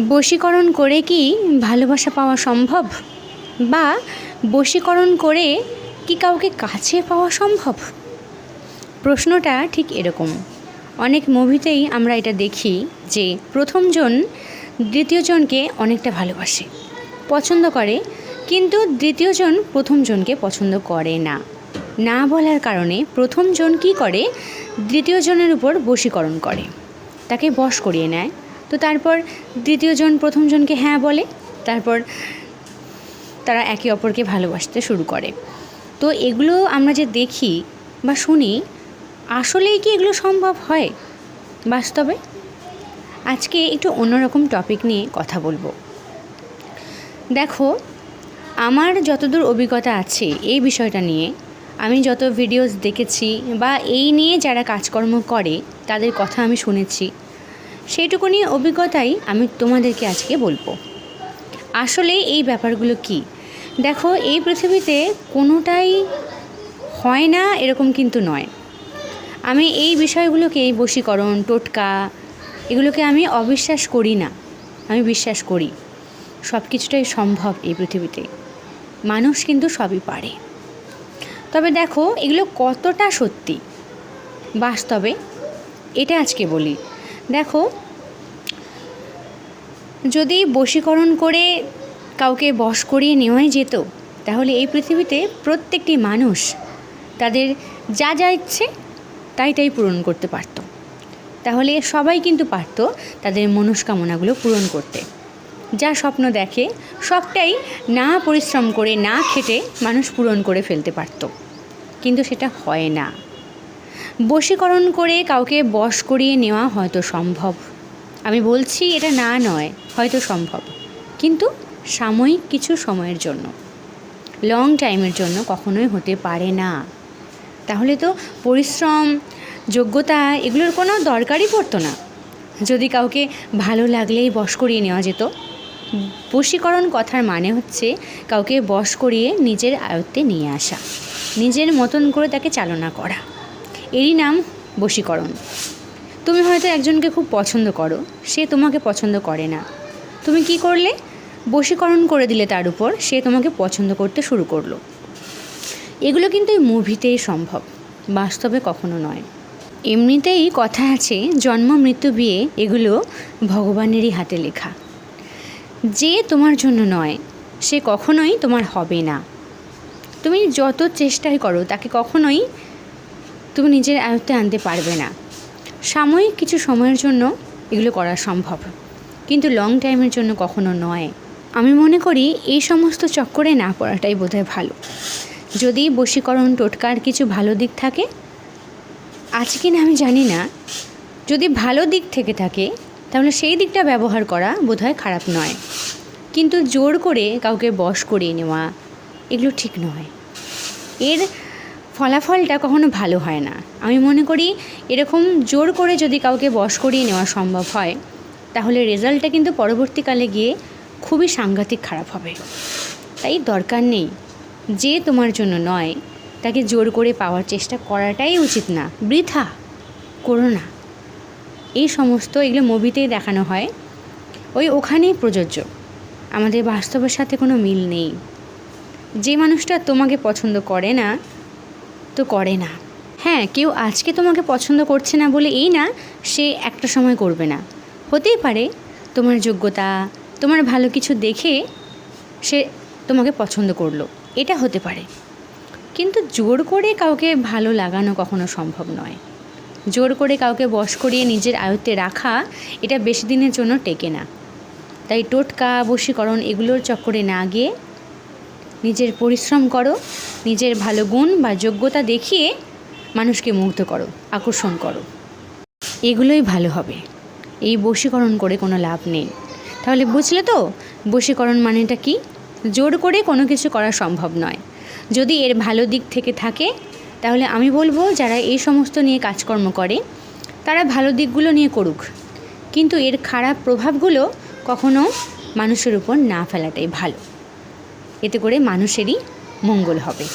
বশীকরণ করে কি ভালোবাসা পাওয়া সম্ভব? বা বশীকরণ করে কি কাউকে কাছে পাওয়া সম্ভব? প্রশ্নটা ঠিক এরকম। অনেক মুভিতেই আমরা এটা দেখি যে প্রথমজন দ্বিতীয়জনকে অনেকটা ভালোবাসে, পছন্দ করে, কিন্তু দ্বিতীয়জন প্রথমজনকে পছন্দ করে না। না বলার কারণে প্রথমজন কি করে? দ্বিতীয়জনের উপর বশীকরণ করে। তাকে বশ করিয়ে নেয়। তো তারপর দ্বিতীয়জন প্রথমজনকে হ্যাঁ বলে, তারপর তারা একে অপরকে ভালোবাসতে শুরু করে। তো এগুলো আমরা যে দেখি বা শুনি, আসলেই কি এগুলো সম্ভব হয় বাস্তবে? আজকে একটু অন্যরকম টপিক নিয়ে কথা বলব। দেখো, আমার যতদূর অভিজ্ঞতা আছে এই বিষয়টা নিয়ে, আমি যত ভিডিওস দেখেছি বা এই নিয়ে যারা কাজকর্ম করে, তাদের কথা আমি শুনেছি। সেইটুকুনি অভিজ্ঞতাই আমি তোমাদেরকে আজকে বলব। আসলে এই ব্যাপারগুলো কি? দেখো, এই পৃথিবীতে কোনোটাই হয় না, এরকম কিন্তু নয়। আমি এই বিষয়গুলোকে বশীকরণ, টোটকা, এগুলোকে আমি অবিশ্বাস করি না। আমি বিশ্বাস করি সব কিছুটাই সম্ভব এই পৃথিবীতে। মানুষ কিন্তু সবই পারে। তবে দেখো, এগুলো কতটা সত্যি? বাস্তবে এটা আজকে বলি। দেখো যদি বশীকরণ করে কাউকে বশ করিয়ে নেওয়াই যেত, তাহলে এই পৃথিবীতে প্রত্যেকটি মানুষ তাদের যা যা ইচ্ছে তাই তাই পূরণ করতে পারত। তাহলে সবাই কিন্তু পারত তাদের মনস্কামনাগুলো পূরণ করতে। যা স্বপ্ন দেখে সবটাই না পরিশ্রম করে না খেটে মানুষ পূরণ করে ফেলতে পারত। কিন্তু সেটা হয় না। বশীকরণ করে কাউকে বশ করিয়ে নেওয়া হয়তো সম্ভব আমি বলছি এটা না নয়, হয়তো সম্ভব। কিন্তু সাময়িক কিছু সময়ের জন্য লং টাইমের জন্য কখনোই হতে পারে না। তাহলে তো পরিশ্রম, যোগ্যতা এগুলোর কোনো দরকারই পড়তো না। যদি কাউকে ভালো লাগলেই বশ করিয়ে নেওয়া যেত। বশীকরণ কথার মানে হচ্ছে কাউকে বশ করিয়ে নিজের আয়ত্তে নিয়ে আসা, নিজের মতন করে তাকে চালনা করা। এরই নাম বশীকরণ। তুমি হয়তো একজনকে খুব পছন্দ করো, সে তোমাকে পছন্দ করে না। তুমি কি করলে? বশীকরণ করে দিলে তার উপর, সে তোমাকে পছন্দ করতে শুরু করল। এগুলো কিন্তু এই মুভিতেই সম্ভব, বাস্তবে কখনো নয়। এমনিতেই কথা আছে, জন্ম, মৃত্যু, বিয়ে, এগুলো ভগবানেরই হাতে লেখা। যে তোমার জন্য নয়, সে কখনোই তোমার হবে না। তুমি যত চেষ্টাই করো, তাকে কখনোই তুমি নিজের আয়ত্তে আনতে পারবে না। সাময়িক কিছু সময়ের জন্য এগুলো করা সম্ভব। কিন্তু লং টাইমের জন্য কখনো নয়। আমি মনে করি এই সমস্ত চক্করে না পড়াটাই বোধহয় ভালো। যদি বশীকরণ, টোটকার কিছু ভালো দিক থাকে আছে কি না আমি জানি না, যদি ভালো দিক থেকে থাকে, তাহলে সেই দিকটা ব্যবহার করা বোধহয় খারাপ নয়। কিন্তু জোর করে কাউকে বশ করিয়ে নেওয়া, এগুলো ঠিক নয়। এর ফলাফলটা কখনো ভালো হয় না। আমি মনে করি এরকম জোর করে যদি কাউকে বশ করিয়ে নেওয়া সম্ভব হয়, তাহলে রেজাল্টটা কিন্তু পরবর্তীকালে গিয়ে খুবই সাংঘাতিক খারাপ হবে। তাই দরকার নেই যে তোমার জন্য নয়, তাকে জোর করে পাওয়ার চেষ্টা করাটাই উচিত না। বৃথা, করো না। এই সমস্ত এগুলো মুভিতেই দেখানো হয়। ওই ওখানেই প্রযোজ্য। আমাদের বাস্তবের সাথে কোনো মিল নেই। যে মানুষটা তোমাকে পছন্দ করে না তো করে না। হ্যাঁ কেউ আজকে তোমাকে পছন্দ করছে না বলে এই না, সে একটা সময় করবে না। হতেই পারে তোমার যোগ্যতা, তোমার ভালো কিছু দেখে সে তোমাকে পছন্দ করল। এটা হতে পারে। কিন্তু জোর করে কাউকে ভালো লাগানো কখনো সম্ভব নয়। জোর করে কাউকে বশ করিয়ে নিজের আয়ত্তে রাখা, এটা বেশি দিনের জন্য টেকে না। তাই টোটকা, বশীকরণ এগুলোর চক্করে না গিয়ে নিজের পরিশ্রম করো, নিজের ভালো গুণ বা যোগ্যতা দেখিয়ে মানুষকে মুগ্ধ করো, আকর্ষণ করো। এগুলোই ভালো হবে। এই বশীকরণ করে কোনো লাভ নেই। তাহলে বুঝলে তো, বশীকরণ মানেটা কি? জোর করে কোনো কিছু করা সম্ভব নয়। যদি এর ভালো দিক থেকে থাকে, তাহলে আমি বলব যারা এই সমস্ত নিয়ে কাজকর্ম করে, তারা ভালো দিকগুলো নিয়ে করুক। কিন্তু এর খারাপ প্রভাবগুলো কখনো মানুষের উপর না ফেলাটাই ভালো। এতে করে মানুষেরই মঙ্গল হবে।